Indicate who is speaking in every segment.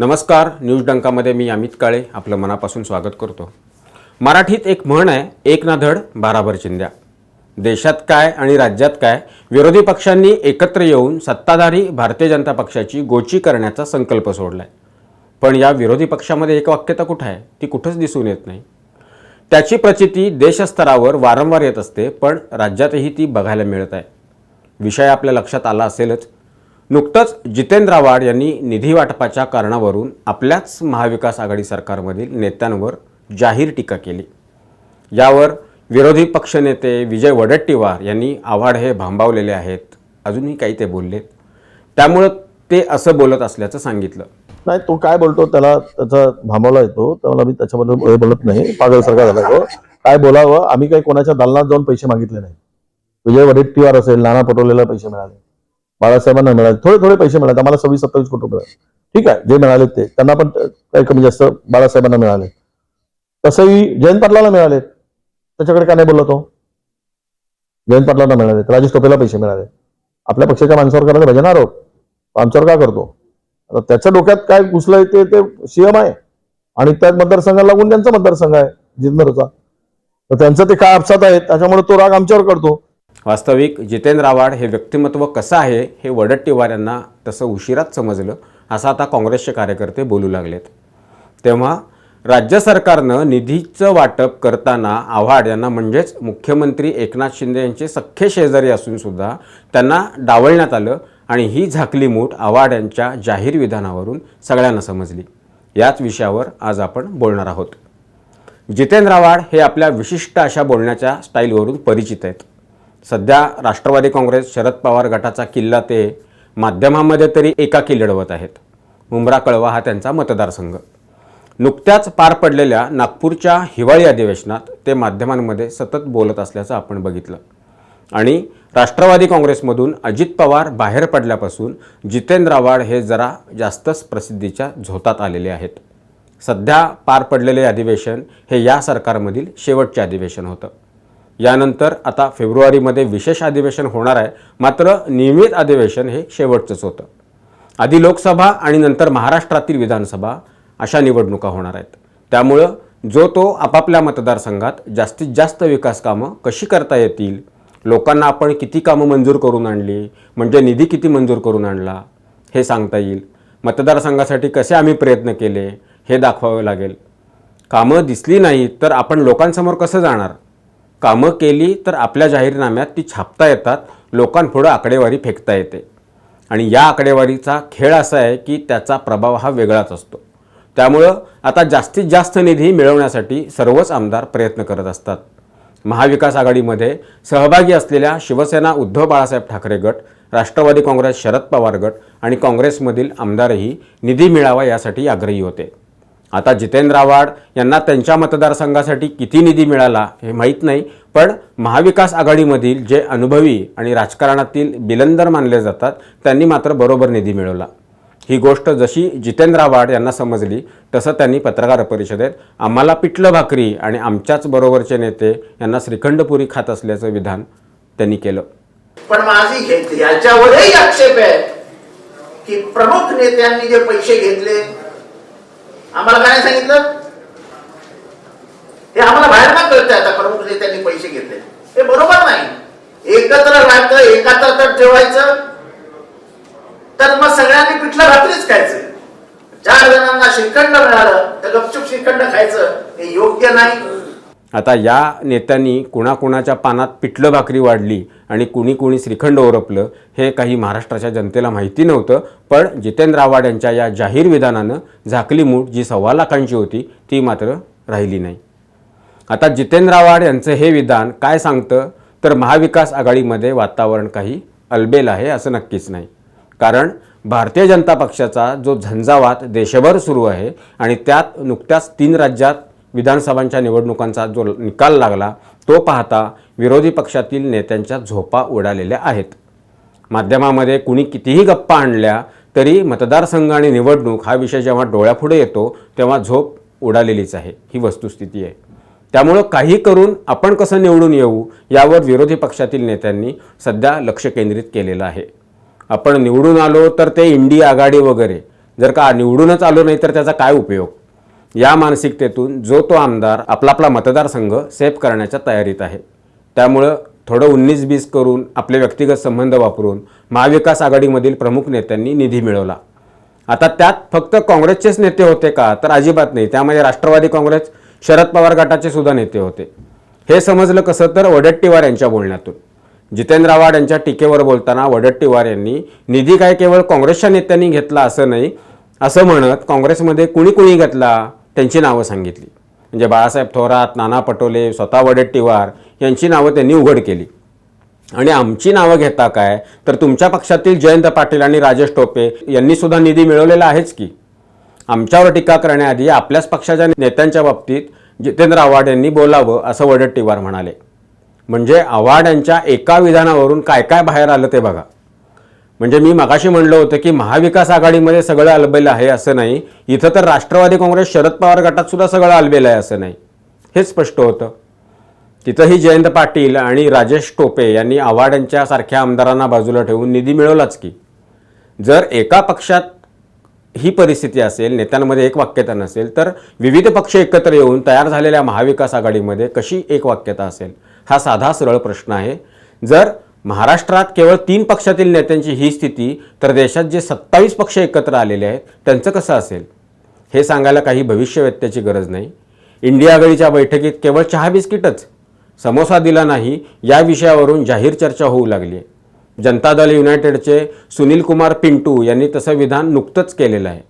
Speaker 1: नमस्कार न्यूज डंकामध्ये मी अमित काळे आपलं मनापासून स्वागत करतो. मराठीत एक म्हण आहे एक ना धड बाराभर चिंध्या. देशात काय आणि राज्यात काय विरोधी पक्षांनी एकत्र येऊन सत्ताधारी भारतीय जनता पक्षाची गोची करण्याचा संकल्प सोडलाय. पण या विरोधी पक्षामध्ये एक वाक्यता कुठं आहे ती कुठंच दिसून येत नाही. त्याची प्रचिती देशस्तरावर वारंवार येत असते पण राज्यातही ती बघायला मिळत आहे. विषय आपल्या लक्षात आला असेलच नुकतंच जितेंद्र आव्हाड यांनी निधी वाटपाच्या कारणावरून आपल्याच महाविकास आघाडी सरकारमधील नेत्यांवर जाहीर टीका केली. यावर विरोधी पक्षनेते विजय वडेट्टीवार यांनी आव्हाड हे भांबावलेले आहेत. अजूनही काही ते बोललेत. त्यामुळं ते असं बोलत असल्याचं सांगितलं.
Speaker 2: नाही तो काय बोलतो त्याला त्याचा भांबावला येतो. त्याला मी त्याच्याबद्दल बोलत नाही. पागलसारखा झाला तो. काय बोलावं? आम्ही काही कोणाच्या दालनात जाऊन पैसे मागितले नाही विजय वडेट्टीवार असेल नाना पटोलेला पैसे मिळाले. बाळासाहेबांना मिळाले. थोडे थोडे पैसे मिळाले. आम्हाला सव्वीस सत्तावीस कोटी रुपये. ठीक आहे जे मिळाले ते. त्यांना पण काही कमी जास्त बाळासाहेबांना मिळाले. तसंही जयंत पाटलाला मिळाले. त्याच्याकडे का नाही बोलला तो? जयंत पाटलांना मिळाले. राजेश टोपेला पैसे मिळाले. आपल्या पक्षाच्या माणसावर करायचं भजन आरोप. आमच्यावर का करतो? आता त्याच्या डोक्यात काय घुसलंय ते ते सीएम आहे. आणि त्या मतदारसंघाला लागून त्यांचा मतदारसंघ आहे जिन्नरचा तर त्यांचं ते काय आपसात आहेत त्याच्यामुळे तो राग आमच्यावर करतो.
Speaker 1: वास्तविक जितेंद्र आव्हाड हे व्यक्तिमत्व कसं आहे हे वडट्टीवार यांना तसं उशिराच समजलं असं आता काँग्रेसचे कार्यकर्ते बोलू लागलेत. तेव्हा राज्य सरकारनं निधीचं वाटप करताना आव्हाड यांना म्हणजेच मुख्यमंत्री एकनाथ शिंदे यांचे सख्खे शेजारी असूनसुद्धा त्यांना डावळण्यात आलं आणि ही झाकली मूठ आव्हाड यांच्या जाहीर विधानावरून सगळ्यांना समजली. याच विषयावर आज आपण बोलणार आहोत. जितेंद्र आव्हाड हे आपल्या विशिष्ट अशा बोलण्याच्या स्टाईलवरून परिचित आहेत. सध्या राष्ट्रवादी काँग्रेस शरद पवार गटाचा किल्ला ते माध्यमामध्ये तरी एकाकी लढवत आहेत. मुंब्रा कळवा हा त्यांचा मतदारसंघ. नुकत्याच पार पडलेल्या नागपूरच्या हिवाळी अधिवेशनात ते माध्यमांमध्ये सतत बोलत असल्याचं आपण बघितलं. आणि राष्ट्रवादी काँग्रेसमधून अजित पवार बाहेर पडल्यापासून जितेंद्र आव्हाड हे जरा जास्तच प्रसिद्धीच्या झोतात आलेले आहेत. सध्या पार पडलेले अधिवेशन हे या सरकारमधील शेवटचे अधिवेशन होतं. यानंतर आता फेब्रुवारीमध्ये विशेष अधिवेशन होणार आहे. मात्र नियमित अधिवेशन हे शेवटचंच होतं. आधी लोकसभा आणि नंतर महाराष्ट्रातील विधानसभा अशा निवडणुका होणार आहेत. त्यामुळं जो तो आपापल्या मतदारसंघात जास्तीत जास्त विकास कामं कशी करता येतील लोकांना आपण किती कामं मंजूर करून आणली म्हणजे निधी किती मंजूर करून आणला हे सांगता येईल. मतदारसंघासाठी कसे आम्ही प्रयत्न केले हे दाखवावे लागेल. कामं दिसली नाहीत तर आपण लोकांसमोर कसं जाणार? कामं केली तर आपल्या जाहीरनाम्यात ती छापता येतात लोकांपुढं आकडेवारी फेकता येते. आणि या आकडेवारीचा खेळ असा आहे की त्याचा प्रभाव हा वेगळाच असतो. त्यामुळं आता जास्तीत जास्त निधी मिळवण्यासाठी सर्वच आमदार प्रयत्न करत असतात. महाविकास आघाडीमध्ये सहभागी असलेल्या शिवसेना उद्धव बाळासाहेब ठाकरे गट राष्ट्रवादी काँग्रेस शरद पवार गट आणि काँग्रेसमधील आमदारही निधी मिळावा यासाठी आग्रही होते. आता जितेंद्र आव्हाड यांना त्यांच्या मतदारसंघासाठी किती निधी मिळाला हे माहीत नाही पण महाविकास आघाडीमधील जे अनुभवी आणि राजकारणातील बिलंदर मानले जातात त्यांनी मात्र बरोबर निधी मिळवला. ही गोष्ट जशी जितेंद्र आव्हाड यांना समजली तसं त्यांनी पत्रकार परिषदेत आम्हाला पिठलं भाकरी आणि आमच्याच बरोबरचे नेते यांना श्रीखंडपुरी खात असल्याचं विधान त्यांनी केलं.
Speaker 3: पण माझी याच्यावरही आक्षेप आहे की प्रमुख नेत्यांनी जे पैसे घेतले आम्हाला काय सांगितलं? हे आम्हाला बाहेर ना कळतंय आता? प्रमुख म्हणजे नेत्यांनी पैसे घेतले. हे बरोबर नाही. एकत्र राहत एकत्र तर ठेवायचं. तर मग सगळ्यांनी पिठलं रात्रीच खायचं. चार जणांना श्रीखंड मिळालं तर गपचूप श्रीखंड खायचं हे योग्य नाही.
Speaker 1: आता या नेत्यांनी कुणाकुणाच्या पानात पिठलं भाकरी वाढली आणि कुणी कुणी श्रीखंड ओरपलं हे काही महाराष्ट्राच्या जनतेला माहिती नव्हतं पण जितेंद्र आव्हाड यांच्या या जाहीर विधानानं झाकली मूठ जी सव्वा लाखांची होती ती मात्र राहिली नाही. आता जितेंद्र आव्हाड यांचं हे विधान काय सांगतं? तर महाविकास आघाडीमध्ये वातावरण काही अलबेल आहे असं नक्कीच नाही. कारण भारतीय जनता पक्षाचा जो झंझावात देशभर सुरू आहे आणि त्यात नुकत्याच तीन राज्यात विधानसभांच्या निवडणुकांचा जो निकाल लागला तो पाहता विरोधी पक्षातील नेत्यांच्या झोपा उडालेल्या आहेत. माध्यमामध्ये कुणी कितीही गप्पा आणल्या तरी मतदारसंघ आणि निवडणूक हा विषय जेव्हा डोळ्यापुढे येतो तेव्हा झोप उडालेलीच आहे. ही वस्तुस्थिती आहे. त्यामुळं काही करून आपण कसं निवडून येऊ यावर विरोधी पक्षातील नेत्यांनी सध्या लक्ष केंद्रित केलेलं आहे. आपण निवडून आलो तर ते इंडी आघाडी वगैरे. जर का निवडूनच आलो नाही तर त्याचा काय उपयोग? या मानसिकतेतून जो तो आमदार आपला आपला मतदारसंघ सेफ करण्याच्या तयारीत आहे. त्यामुळं थोडं उन्नीस बीस करून आपले व्यक्तिगत संबंध वापरून महाविकास आघाडीमधील प्रमुख नेत्यांनी निधी मिळवला. आता त्यात फक्त काँग्रेसचेच नेते होते का तर अजिबात नाही. त्यामध्ये राष्ट्रवादी काँग्रेस शरद पवार गटाचे सुद्धा नेते होते. हे समजलं कसं तर वडट्टीवार यांच्या बोलण्यातून. जितेंद्र आव्हाड यांच्या टीकेवर बोलताना वडट्टीवार यांनी निधी काय केवळ काँग्रेसच्या नेत्यांनी घेतला असं नाही असं म्हणत काँग्रेसमध्ये कुणी कुणी घेतला? त्यांची नावं सांगितली. म्हणजे बाळासाहेब थोरात नाना पटोले स्वतः वडेट्टीवार यांची नावं त्यांनी उघड केली. आणि आमची नावं घेता काय? तर तुमच्या पक्षातील जयंत पाटील आणि राजेश टोपे यांनीसुद्धा निधी मिळवलेला आहेच की. आमच्यावर टीका करण्याआधी आपल्याच पक्षाच्या नेत्यांच्या बाबतीत जितेंद्र आव्हाड यांनी बोलावं असं वडेट्टीवार म्हणाले. म्हणजे आव्हाड यांच्या एका विधानावरून काय काय बाहेर आलं ते बघा. म्हणजे मी मगाशी म्हणलं होतं की महाविकास आघाडीमध्ये सगळं अलबेलं आहे असं नाही. इथं तर राष्ट्रवादी काँग्रेस शरद पवार गटात सुद्धा सगळं अलबेलं आहे असं नाही. हेच स्पष्ट होतं. तिथंही जयंत पाटील आणि राजेश टोपे यांनी आव्हाड यांच्यासारख्या आमदारांना बाजूला ठेवून निधी मिळवलाच की. जर एका पक्षात ही परिस्थिती असेल नेत्यांमध्ये एक वाक्यता नसेल तर विविध पक्ष एकत्र येऊन तयार झालेल्या महाविकास आघाडीमध्ये कशी एक वाक्यता असेल? हा साधा सरळ प्रश्न आहे. जर महाराष्ट्रात केवळ तीन पक्षातील नेत्यांची ही स्थिती तर देशात जे सत्तावीस पक्ष एकत्र आलेले आहेत त्यांचं कसं असेल? हे सांगायला काही भविष्यवेत्याची गरज नाही. इंडिया आघाडीच्या बैठकीत केवळ चहा बिस्किटच समोसा दिला नाही या विषयावरून जाहीर चर्चा होऊ लागली आहे. जनता दल युनायटेडचे सुनील कुमार पिंटू यांनी तसं विधान नुकतंच केलेलं आहे.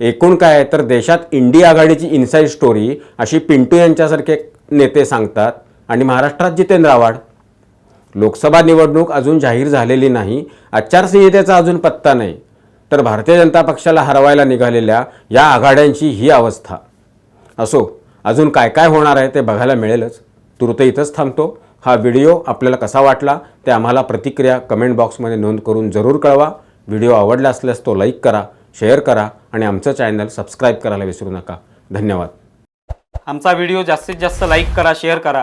Speaker 1: एकूण काय आहे तर देशात इंडिया आघाडीची इन्साईड स्टोरी अशी पिंटू यांच्यासारखे नेते सांगतात आणि महाराष्ट्रात जितेंद्र आव्हाड लोकसभा निवडणूक अजून जाहीर झालेली नाही आचारसंहितेचा अजून पत्ता नाही तर भारतीय जनता पक्षाला हरवायला निघालेल्या या आघाड्यांची ही अवस्था. असो अजून काय काय होणार आहे ते बघायला मिळेलच. तुर्त इथंच थांबतो. हा व्हिडिओ आपल्याला कसा वाटला ते आम्हाला प्रतिक्रिया कमेंट बॉक्समध्ये नोंद करून जरूर कळवा. व्हिडिओ आवडला असल्यास तो लाईक करा शेअर करा आणि आमचं चॅनल सबस्क्राईब करायला विसरू नका. धन्यवाद.
Speaker 4: आमचा व्हिडिओ जास्तीत जास्त लाईक करा शेअर करा.